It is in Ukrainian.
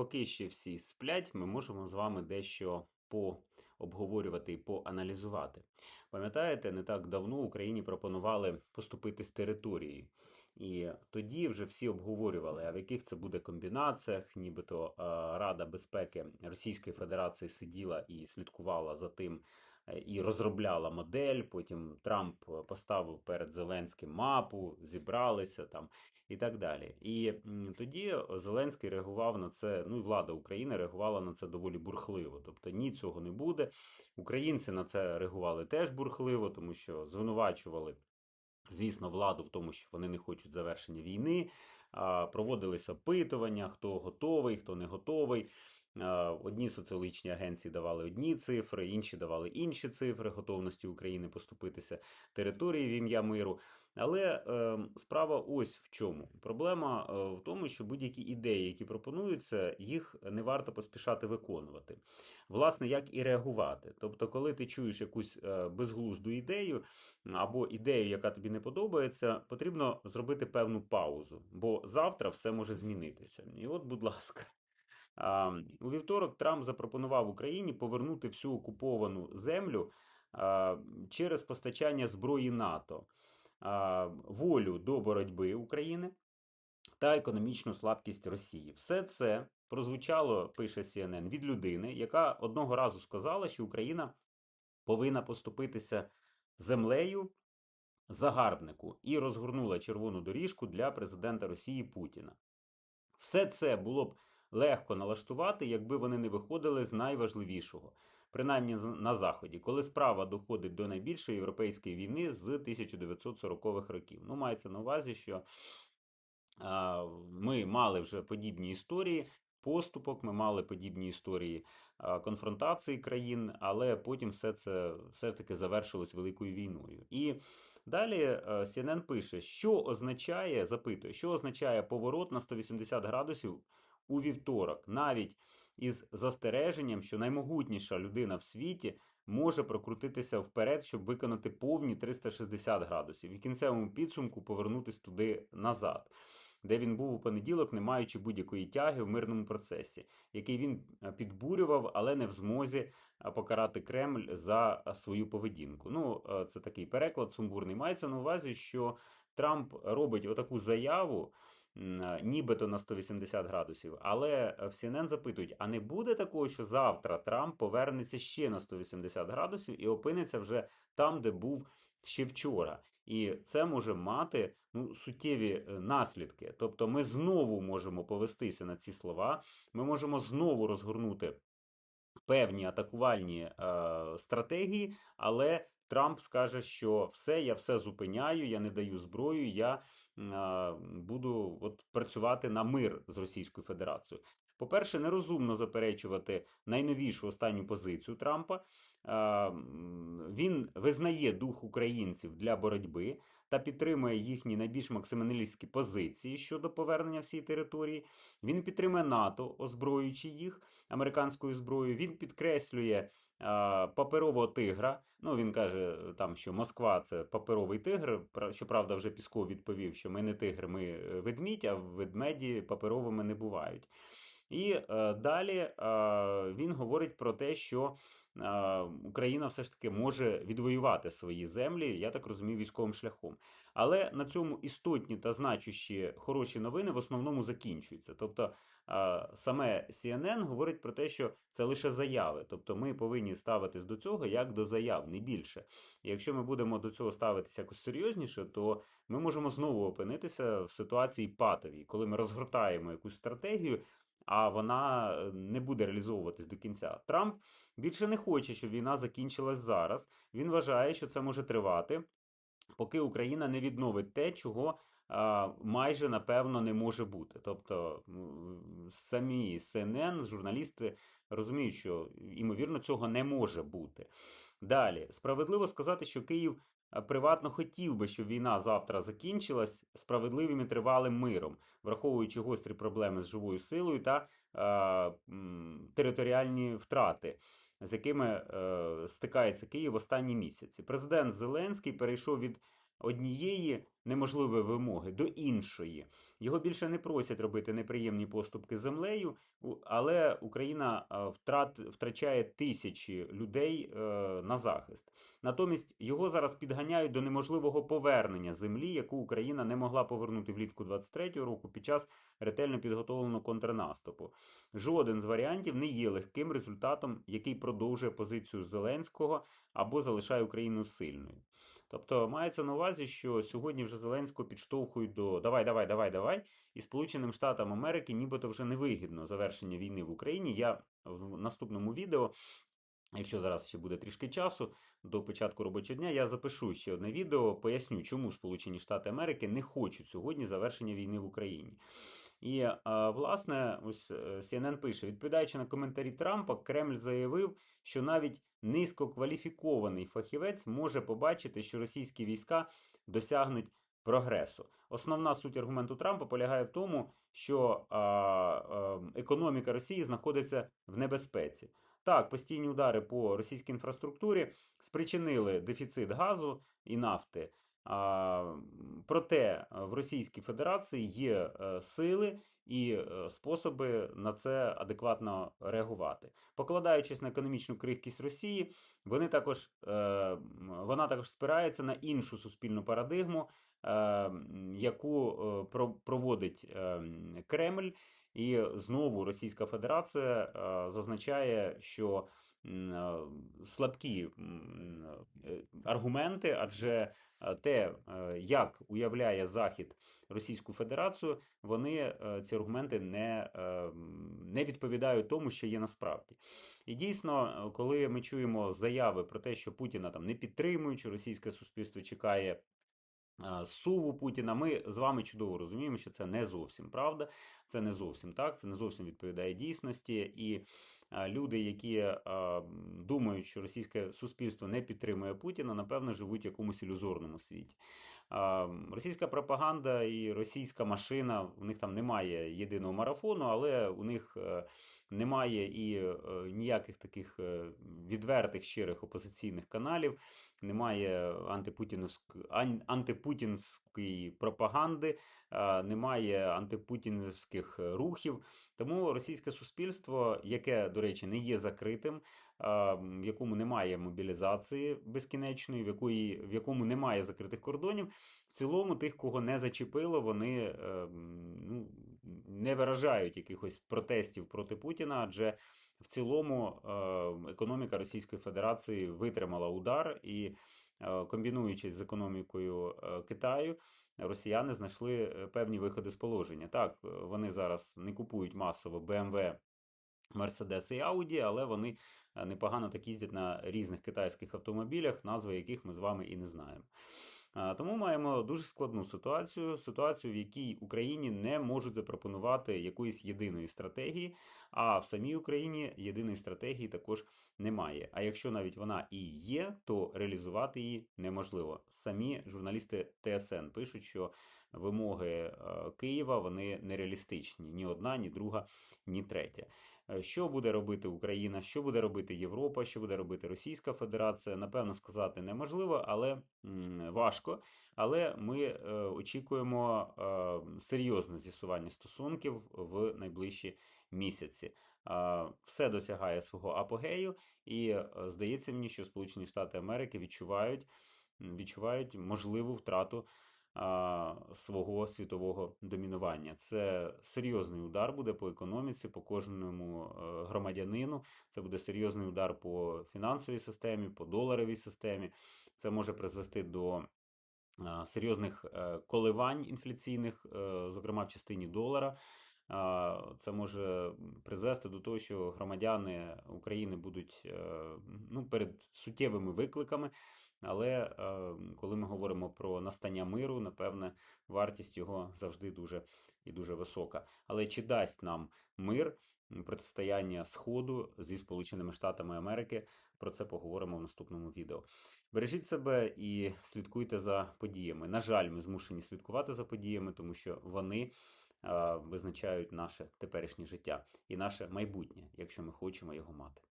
поки ще всі сплять, ми можемо з вами дещо пообговорювати і поаналізувати. Пам'ятаєте, не так давно Україні пропонували поступити з території. І тоді вже всі обговорювали, а в яких це буде комбінаціях, нібито е, Рада безпеки Російської Федерації сиділа і слідкувала за тим е, і розробляла модель. Потім Трамп поставив перед Зеленським мапу, зібралися там і так далі. І тоді Зеленський реагував на це. Ну і влада України реагувала на це доволі бурхливо. Тобто ні, цього не буде. Українці на це реагували теж бурхливо, тому що звинувачували. Звісно, владу в тому, що вони не хочуть завершення війни. Проводились опитування, хто готовий, хто не готовий. А, Одні соціологічні агенції давали одні цифри, інші давали інші цифри готовності України поступитися території в ім'я миру. Але е, справа ось в чому. Проблема е, в тому, що будь-які ідеї, які пропонуються, їх не варто поспішати виконувати. Власне, як і реагувати. Тобто, коли ти чуєш якусь е, безглузду ідею або ідею, яка тобі не подобається, потрібно зробити певну паузу, бо завтра все може змінитися. І от, будь ласка. У вівторок Трамп запропонував Україні повернути всю окуповану землю через постачання зброї НАТО, волю до боротьби України та економічну слабкість Росії. Все це прозвучало, пише CNN, від людини, яка одного разу сказала, що Україна повинна поступитися землею загарбнику і розгорнула червону доріжку для президента Росії Путіна. Все це було б легко налаштувати, якби вони не виходили з найважливішого, принаймні на Заході, коли справа доходить до найбільшої європейської війни з 1940-х років. Ну, мається на увазі, що ми мали вже подібні історії. Поступок, ми мали подібні історії конфронтації країн, але потім все це все ж таки завершилось великою війною. І далі е, CNN пише, що означає, запитує, що означає поворот на 180 градусів у вівторок, навіть із застереженням, що наймогутніша людина в світі може прокрутитися вперед, щоб виконати повні 360 градусів, і кінцевому підсумку повернутися туди назад. Де він був у понеділок, не маючи будь-якої тяги в мирному процесі, який він підбурював, але не в змозі покарати Кремль за свою поведінку. Ну, це такий переклад сумбурний. Мається на увазі, що Трамп робить отаку заяву, нібито на 180 градусів. Але е, в CNN запитують: а не буде такого, що завтра Трамп повернеться ще на 180 градусів і опиниться вже там, де був ще вчора. І це може мати ну, суттєві е, наслідки. Тобто, ми знову можемо повестися на ці слова, ми можемо знову розгорнути певні атакувальні е, стратегії, але Трамп скаже, що все, я все зупиняю, я не даю зброю, я е, буду от, працювати на мир з Російською Федерацією. По-перше, нерозумно заперечувати найновішу останню позицію Трампа. Він визнає дух українців для боротьби та підтримує їхні найбільш максималістські позиції щодо повернення всієї території. Він підтримує НАТО, озброюючи їх американською зброєю. Він підкреслює паперового тигра. Ну, він каже там, що Москва це паперовий тигр. Щоправда, вже Пісков відповів, що ми не тигр, ми е, ведмідь, а ведмеді паперовими не бувають. І е, далі е, він говорить про те, що е, Україна все ж таки може відвоювати свої землі, я так розумію, військовим шляхом. Але на цьому істотні та значущі хороші новини в основному закінчуються. Тобто саме CNN говорить про те, що це лише заяви. Тобто ми повинні ставитись до цього як до заяв, не більше. І якщо ми будемо до цього ставитися якось серйозніше, то ми можемо знову опинитися в ситуації патовій, коли ми розгортаємо якусь стратегію, а вона е, не буде реалізовуватись до кінця. Трамп більше не хоче, щоб війна закінчилась зараз. Він вважає, що це може тривати, поки Україна не відновить те, чого майже напевно не може бути. Тобто самі CNN, журналісти розуміють, що ймовірно цього не може бути. Далі, справедливо сказати, що Київ приватно хотів би, щоб війна завтра закінчилась справедливим і тривалим миром, враховуючи гострі проблеми з живою силою та е, територіальні втрати. З якими е, стикається Київ останні місяці. Президент Зеленський перейшов від однієї неможливої вимоги до іншої. Його більше не просять робити неприємні поступки землею, але Україна е, втрат, втрачає тисячі людей е, на захист. Натомість його зараз підганяють до неможливого повернення землі, яку Україна не могла повернути влітку 23-го року під час ретельно підготовленого контрнаступу. Жоден з варіантів не є легким результатом, який продовжує позицію Зеленського або залишає Україну сильною. Тобто мається на увазі, що сьогодні вже Зеленського підштовхують до давай, давай, давай, давай, і Сполученим Штатам Америки нібито вже невигідно завершення війни в Україні. Я в наступному відео, якщо зараз ще буде трішки часу до початку робочого дня, я запишу ще одне відео, поясню, чому Сполучені Штати Америки не хочуть сьогодні завершення війни в Україні. І власне, ось е, CNN пише: відповідаючи на коментарі Трампа, Кремль заявив, що навіть низькокваліфікований фахівець може побачити, що російські війська досягнуть прогресу. Основна суть аргументу Трампа полягає в тому, що економіка Росії знаходиться в небезпеці. Так, постійні удари по російській інфраструктурі спричинили дефіцит газу і нафти. Проте в Російській Федерації є е, сили і е, способи на це адекватно реагувати. Покладаючись на економічну крихкість Росії, вони також, е, вона також спирається на іншу суспільну парадигму, яку про- проводить Кремль. І знову Російська Федерація зазначає, що слабкі аргументи, адже те, е, як уявляє Захід Російську Федерацію, вони е, ці аргументи не, е, не відповідають тому, що є насправді. І дійсно, е, коли ми чуємо заяви про те, що Путіна там не підтримують, що російське суспільство чекає суву Путіна, ми з вами чудово розуміємо, що це не зовсім правда, це не зовсім так, це не зовсім відповідає дійсності. І люди, які думають, що російське суспільство не підтримує Путіна, напевно, живуть в якомусь ілюзорному світі. Російська пропаганда і російська машина, у них там немає єдиного марафону, але у них е, немає і е, ніяких таких е, відвертих щирих опозиційних каналів немає антипутінськ... антипутінської пропаганди, а, немає антипутінських рухів. Тому російське суспільство, яке, до речі, не є закритим, в якому немає мобілізації безкінечної, в, якої, в якому немає закритих кордонів, в цілому тих, кого не зачепило, вони е, ну, не виражають якихось протестів проти Путіна, адже в цілому е, економіка Російської Федерації витримала удар і, е, комбінуючись з економікою Китаю, росіяни знайшли певні виходи з положення. Так, вони зараз не купують масово BMW, Mercedes і Audi, але вони непогано так їздять на різних китайських автомобілях, назви яких ми з вами і не знаємо. Тому маємо дуже складну ситуацію, ситуацію, в якій Україні не можуть запропонувати якоїсь єдиної стратегії, а в самій Україні єдиної стратегії також немає. А якщо навіть вона і є, то реалізувати її неможливо. Самі журналісти ТСН пишуть, що вимоги е, Києва вони нереалістичні. Ні одна, ні друга, ні третя. Е, Що буде робити Україна, що буде робити Європа, що буде робити Російська Федерація, напевно, сказати неможливо, але важко. Але ми е, очікуємо е, серйозне з'ясування стосунків в найближчі місяці. Все досягає свого апогею, і здається мені, що Сполучені Штати Америки відчувають, відчувають можливу втрату свого світового домінування. Це серйозний удар буде по економіці, по кожному е, громадянину. Це буде серйозний удар по фінансовій системі, по доларовій системі. Це може призвести до серйозних е, коливань інфляційних, е, зокрема в частині долара. Це може призвести до того, що громадяни України будуть ну, перед суттєвими викликами. Але е, коли ми говоримо про настання миру, напевне, вартість його завжди дуже і дуже висока. Але чи дасть нам мир протистояння Сходу зі Сполученими Штатами Америки? Про це поговоримо в наступному відео. Бережіть себе і слідкуйте за подіями. На жаль, ми змушені слідкувати за подіями, тому що вони е, визначають наше теперішнє життя і наше майбутнє, якщо ми хочемо його мати.